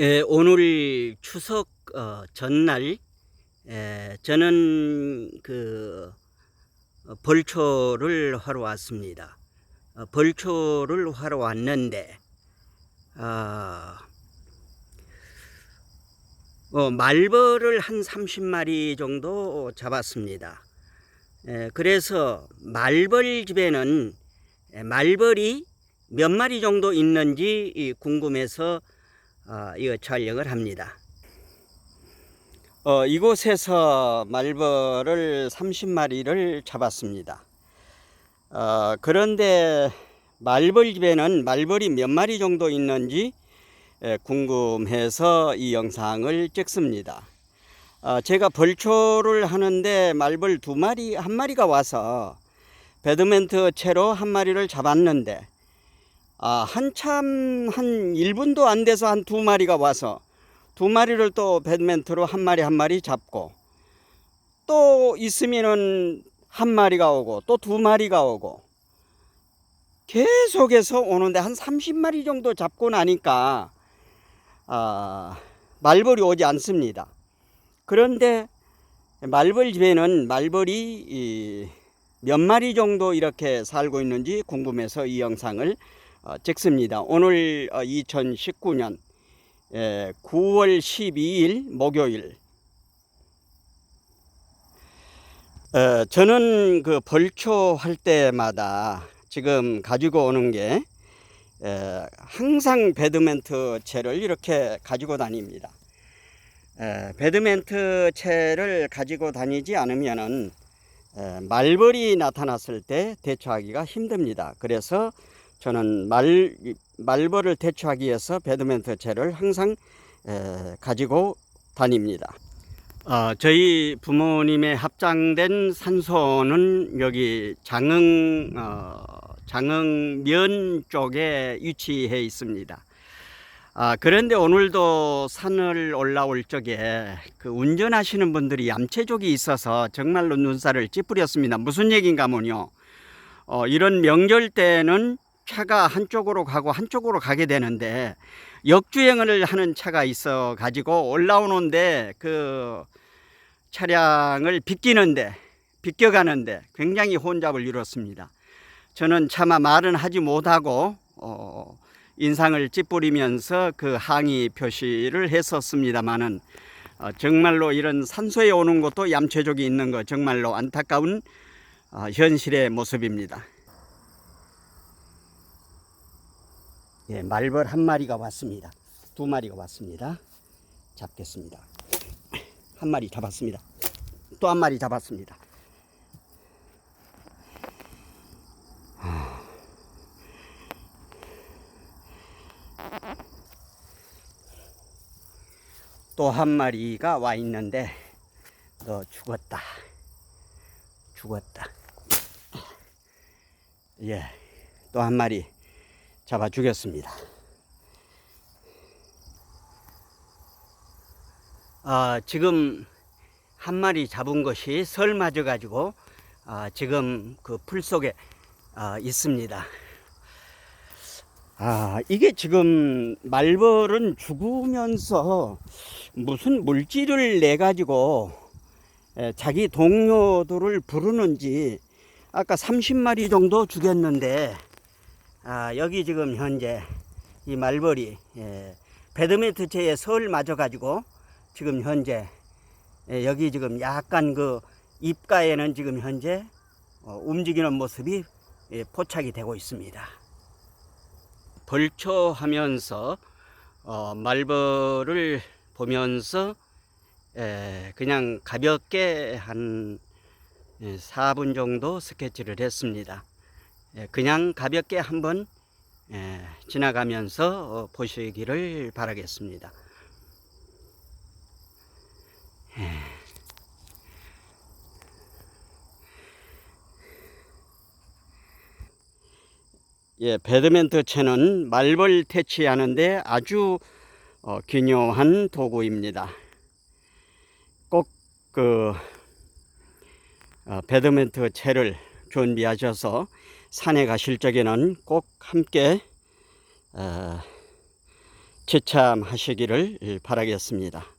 예, 오늘 추석 어, 전날 에, 저는 그 어, 벌초를 하러 왔습니다. 어, 벌초를 하러 왔는데 아, 어, 말벌을 한 30마리 정도 잡았습니다. 에, 그래서 말벌 집에는 에, 말벌이 몇 마리 정도 있는지 이, 궁금해서 아, 이거 촬영을 합니다. 어, 이곳에서 말벌을 30마리를 잡았습니다. 어, 그런데 말벌 집에는 말벌이 몇 마리 정도 있는지 에, 궁금해서 이 영상을 찍습니다. 어, 제가 벌초를 하는데 말벌 두 마리, 한 마리가 와서 배드멘트 채로 한 마리를 잡았는데 아, 한참 한 1분도 안 돼서 한 두 마리가 와서 두 마리를 또 배드멘트로 한 마리 한 마리 잡고 또 있으면은 한 마리가 오고 또 두 마리가 오고 계속해서 오는데 한 30마리 정도 잡고 나니까 아, 말벌이 오지 않습니다. 그런데 말벌 집에는 말벌이 이, 몇 마리 정도 이렇게 살고 있는지 궁금해서 이 영상을 어, 찍습니다. 오늘 어, 2019년 에, 9월 12일 목요일. 어, 저는 그 벌초 할 때마다 지금 가지고 오는 게 에, 항상 배드멘트 채를 이렇게 가지고 다닙니다. 에, 배드멘트 채를 가지고 다니지 않으면은 에, 말벌이 나타났을 때 대처하기가 힘듭니다. 그래서 저는 말, 말벌을 대처하기 위해서 배드멘트 채를 항상 에, 가지고 다닙니다. 어, 저희 부모님의 합장된 산소는 여기 장흥, 어, 장흥면 쪽에 위치해 있습니다. 아, 그런데 오늘도 산을 올라올 적에 그 운전하시는 분들이 얌체족이 있어서 정말로 눈살을 찌푸렸습니다. 무슨 얘기인가 하면요. 어, 이런 명절 때는 차가 한쪽으로 가고 한쪽으로 가게 되는데 역주행을 하는 차가 있어 가지고 올라오는데 그 차량을 비끼는데 비껴가는데 굉장히 혼잡을 이뤘습니다. 저는 차마 말은 하지 못하고 어, 인상을 찌푸리면서 그 항의 표시를 했었습니다마는 어, 정말로 이런 산소에 오는 것도 얌체족이 있는 거 정말로 안타까운 어, 현실의 모습입니다. 예, 말벌 한 마리가 왔습니다. 두 마리가 왔습니다. 잡겠습니다. 한 마리 잡았습니다. 또 한 마리 잡았습니다. 또 한 마리가 와 있는데 너 죽었다. 죽었다. 예, 또 한 마리 잡아 주겠습니다. 아, 지금 한 마리 잡은 것이 설 맞아 가지고 아, 지금 그 풀 속에 아, 있습니다. 아, 이게 지금 말벌은 죽으면서 무슨 물질을 내 가지고 에, 자기 동료들을 부르는지 아까 30마리 정도 죽였는데 아, 여기 지금 현재 이 말벌이 예, 배드민트 채에 설 맞아 가지고 지금 현재 예, 여기 지금 약간 그 입가에는 지금 현재 어, 움직이는 모습이 예, 포착이 되고 있습니다. 벌초하면서 어, 말벌을 보면서 예, 그냥 가볍게 한 예, 4분 정도 스케치를 했습니다. 예, 그냥 가볍게 한번 예, 지나가면서 어, 보시기를 바라겠습니다. 예, 배드멘트 채는 말벌 퇴치하는데 아주 어, 기묘한 도구입니다. 꼭그 어, 배드멘트 채를 준비하셔서 산에 가실 적에는 꼭 함께 어, 체참하시기를 바라겠습니다.